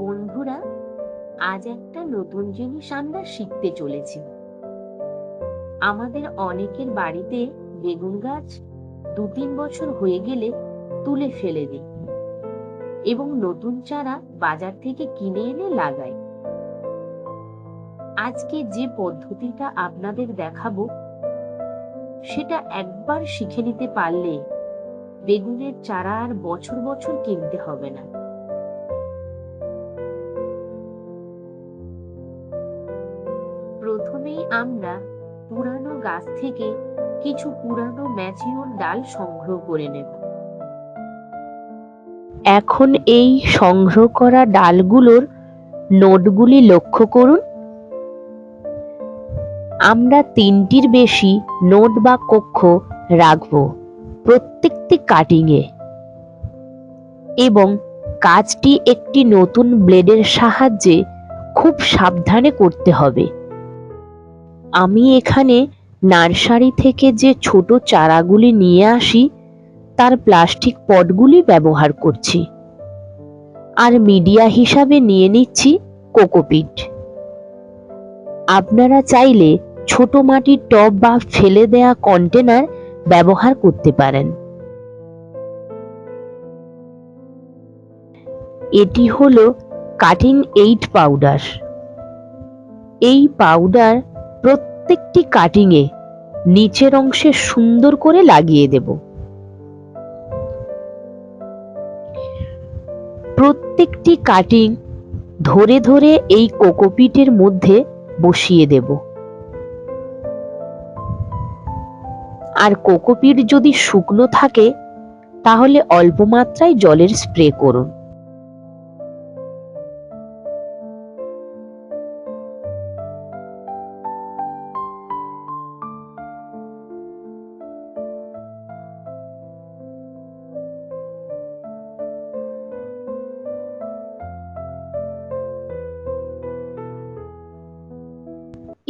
বন্ধুরা, আজ একটা নতুন জিনিস আমরা শিখতে চলেছি। আমাদের অনেকের বাড়িতে বেগুন গাছ দু তিন বছর হয়ে গেলে তুলে ফেলে দিই এবং নতুন চারা বাজার থেকে কিনে এনে লাগাই। আজকে যে পদ্ধতিটা আপনাদের দেখাবো, সেটা একবার শিখে নিতে পারলে বেগুনের চারা আর বছর বছর কিনতে হবে না। আমরা পুরানো গাছ থেকে কিছু পুরানো ম্যাচিওর ডাল সংগ্রহ করে নেব। এখন এই সংগ্রহ করা ডালগুলোর নোটগুলি লক্ষ্য করুন। আমরা তিনটির বেশি নোট বা কক্ষ রাখব প্রত্যেকটি কাটিংয়ে এবং কাজটি একটি নতুন ব্লেডের সাহায্যে খুব সাবধানে করতে হবে। আমি এখানে নার্সারি থেকে যে ছোট চারাগুলি নিয়ে আসি, তার প্লাস্টিক পটগুলি ব্যবহার করছি। আর মিডিয়া হিসাবে নিয়ে নিচ্ছি কোকোপিট। আপনারা চাইলে ছোট মাটির টব বা ফেলে দেয়া কন্টেনার ব্যবহার করতে পারেন। এটি হলো কাটিং এইট পাউডার এই পাউডার প্রত্যেকটি কাটিংয়ে নিচের অংশে সুন্দর করে লাগিয়ে দেব। প্রত্যেকটি কাটিং ধরে ধরে এই কোকোপিটের মধ্যে বসিয়ে দেব। আর কোকোপিট যদি শুকনো থাকে, তাহলে অল্প মাত্রায় জলের স্প্রে করুন।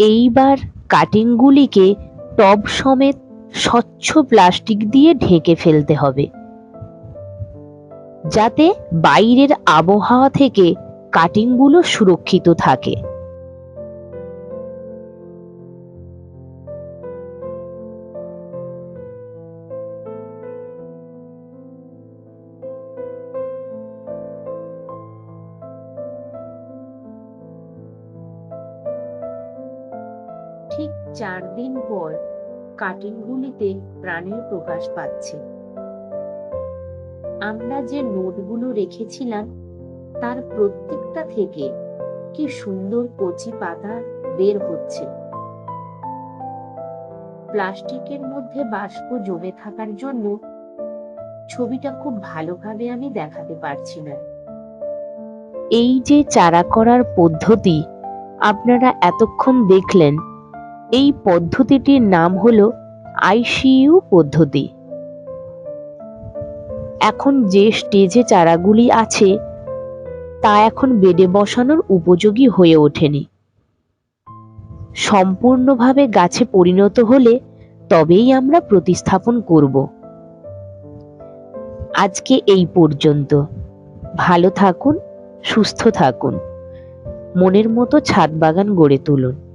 এইবার কাটিংগুলিকে টব সমেত স্বচ্ছ প্লাস্টিক দিয়ে ঢেকে ফেলতে হবে। যাতে বাইরের আবহাওয়া থেকে কাটিংগুলো সুরক্ষিত থাকে। ঠিক চার দিন পর কাটিংগুলিতে প্রাণের প্রকাশ পাচ্ছে। আমরা যে নোটগুলো রেখেছিলাম, তার প্রত্যেকটা থেকে কি সুন্দর কচি পাতা বের হচ্ছে। প্লাস্টিকের মধ্যে বাষ্প জমে থাকার জন্য ছবিটা খুব ভালোভাবে আমি দেখাতে পারছি না। এই যে চারা করার পদ্ধতি, আপনারা এতক্ষণ দেখলেন এই পদ্ধতিটির নাম হলো আইসিইউ পদ্ধতি। এখন যে স্টেজে চারাগুলি আছে, তা এখন বেডে বসানোর উপযোগী হয়ে ওঠেনি। সম্পূর্ণভাবে গাছে পরিণত হলে তবেই আমরা প্রতিস্থাপন করব। আজকে এই পর্যন্ত। ভালো থাকুন, সুস্থ থাকুন। মনের মতো ছাদ বাগান গড়ে তুলুন।